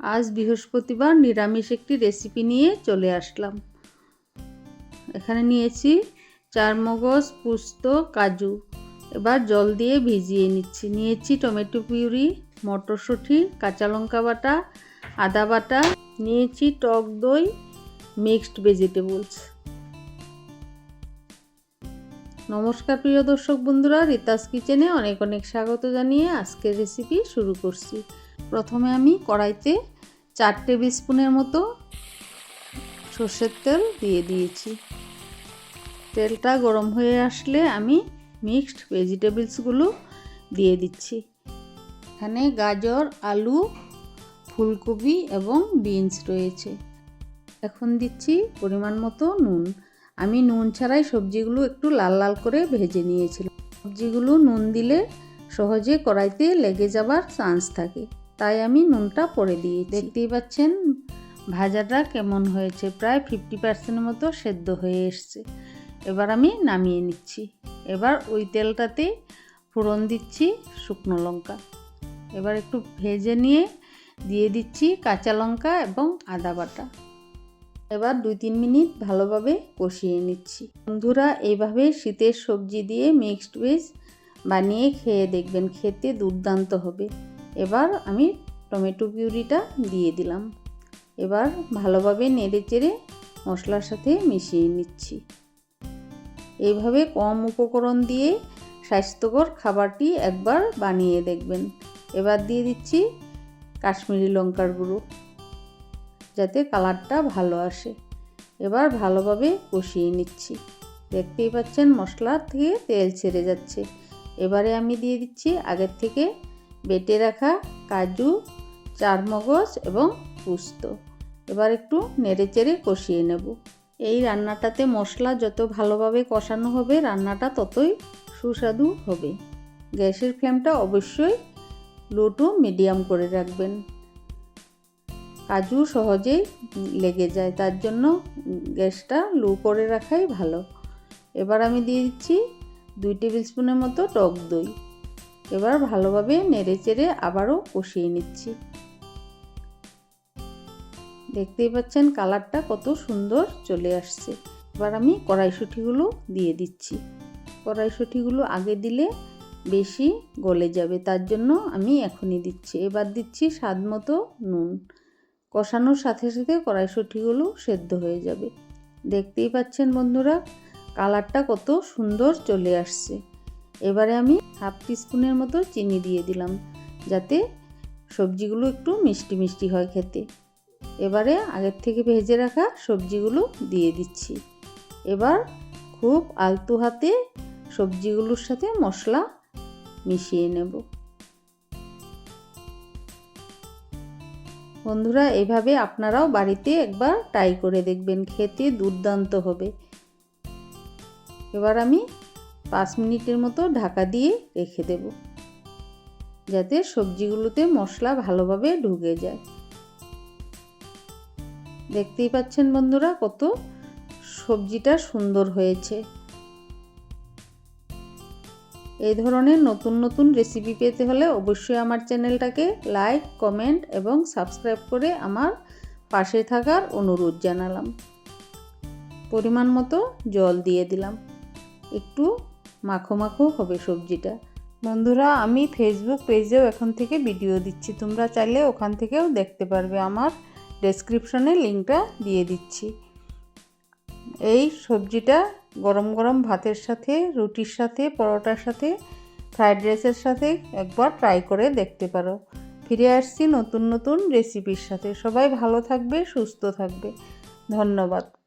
আজ বৃহস্পতিবার নিরামিষ একটি রেসিপি নিয়ে চলে আসলাম। এখানে নিয়েছি চার মগজ, পুস্ত, কাজু। এবার জল দিয়ে ভিজিয়ে নিচ্ছি। নিয়েছি টমেটো পিউরি, মটরশুঁটি, কাঁচা লঙ্কা বাটা, আদা বাটা। নিয়েছি টক দই মিক্সড ভেজিটেবলস নমস্কার প্রিয় দর্শক বন্ধুরা, রিতাস কিচেনে অনেক অনেক স্বাগত জানিয়ে আজকের রেসিপি শুরু করছি। প্রথমে আমি কড়াইতে চার টেবিল স্পুনের মতো সর্ষের তেল দিয়ে দিয়েছি। তেলটা গরম হয়ে আসলে আমি মিক্সড ভেজিটেবলসগুলো দিয়ে দিচ্ছি। এখানে গাজর, আলু, ফুলকপি এবং বিনস রয়েছে। এখন দিচ্ছি পরিমাণ মতো নুন। আমি নুন ছাড়াই সবজিগুলো একটু লাল লাল করে ভেজে নিয়েছিলাম। সবজিগুলো নুন দিলে সহজে কড়াইতে লেগে যাবার চান্স থাকে। তাই আমি নুনটা পরে দিই দেখতেই পাচ্ছেন ভাজাটা কেমন হয়েছে, প্রায় ফিফটি পার্সেন্টের মতো সেদ্ধ হয়ে এসছে। এবার আমি নামিয়ে নিচ্ছি। এবার ওই তেলটাতে ফোড়ন দিচ্ছি শুকনো লঙ্কা। এবার একটু ভেজে নিয়ে দিয়ে দিচ্ছি কাঁচা লঙ্কা এবং আদা বাটা। এবার দুই তিন মিনিট ভালোভাবে কষিয়ে নিচ্ছি। বন্ধুরা, এইভাবে শীতের সবজি দিয়ে মিক্সড ভেজ বানিয়ে খেয়ে দেখবেন, খেতে দুর্দান্ত হবে। এবার আমি টমেটো পিউরিটা দিয়ে দিলাম। এবার ভালোভাবে নেড়ে চেড়ে মশলার সাথে মিশিয়ে নিচ্ছি। এইভাবে কম উপকরণ দিয়ে স্বাস্থ্যকর খাবারটি একবার বানিয়ে দেখবেন। এবার দিয়ে দিচ্ছি কাশ্মীরি লঙ্কার গুঁড়ো, যাতে কালারটা ভালো আসে। এবার ভালোভাবে কষিয়ে নিচ্ছি। দেখতেই পাচ্ছেন মশলা থেকে তেল ছেড়ে যাচ্ছে। এবারে আমি দিয়ে দিচ্ছি আগের থেকে বেটে রাখা কাজু, চারমগজ এবং পুস্ত। এবার একটু নেড়ে চেড়ে কষিয়ে নেব। এই রান্নাটাতে মশলা যত ভালোভাবে কষানো হবে, রান্নাটা ততই সুস্বাদু হবে। গ্যাসের ফ্লেমটা অবশ্যই লো টু মিডিয়াম করে রাখবেন। কাজু সহজেই লেগে যায়, তার জন্য গ্যাসটা লো করে রাখাই ভালো। এবার আমি দিয়ে দিচ্ছি দুই টেবিল স্পুনের মতো টক দই। এবার ভালোভাবে নেড়ে চেড়ে আবারও কষিয়ে নিচ্ছি। দেখতেই পাচ্ছেন কালারটা কত সুন্দর চলে আসছে। এবার আমি কড়াইশুঁটিগুলো দিয়ে দিচ্ছি। কড়াইশুঁটিগুলো আগে দিলে বেশি গলে যাবে, তার জন্য আমি এখনই দিচ্ছি। এবার দিচ্ছি স্বাদ মতো নুন। কষানোর সাথে সাথে কড়াইশুঁটিগুলো সেদ্ধ হয়ে যাবে। দেখতেই পাচ্ছেন বন্ধুরা, কালারটা কত সুন্দর চলে আসছে। এবারে আমি হাফ টিস্পুনের মতো চিনি দিয়ে দিলাম, যাতে সবজিগুলো একটু মিষ্টি মিষ্টি হয় খেতে। এবারে আগের থেকে ভেজে রাখা সবজিগুলো দিয়ে দিচ্ছি। এবার খুব আলতু হাতে সবজিগুলোর সাথে মশলা মিশিয়ে নেব। বন্ধুরা, এভাবে আপনারাও বাড়িতে একবার ট্রাই করে দেখবেন, খেতে দুর্দান্ত হবে। এবার আমি পাঁচ মিনিটের মতো ঢাকা দিয়ে রেখে দেব। যাতে সবজিগুলোতে মশলা ভালোভাবে ঢুকে যায়। দেখতেই পাচ্ছেন বন্ধুরা কত সবজিটা সুন্দর হয়েছে। এই ধরনের নতুন নতুন রেসিপি পেতে হলে অবশ্যই আমার চ্যানেলটাকে লাইক, কমেন্ট এবং সাবস্ক্রাইব করে আমার পাশে থাকার অনুরোধ জানালাম। পরিমাণ মতো জল দিয়ে দিলাম। একটু মাখো মাখো হবে সবজিটা। বন্ধুরা, আমি ফেসবুক পেজেও এখন থেকে ভিডিও দিচ্ছি। তোমরা চাইলে ওখান থেকেও দেখতে পারবে আমার ডেসক্রিপশনে লিঙ্কটা দিয়ে দিচ্ছি। এই সবজিটা গরম গরম ভাতের সাথে, রুটির সাথে, পরোটার সাথে ফ্রাইড রাইসের সাথে একবার ট্রাই করে দেখতে পারো। ফিরে আসছি নতুন নতুন রেসিপির সাথে। সবাই ভালো থাকবে, সুস্থ থাকবে। ধন্যবাদ।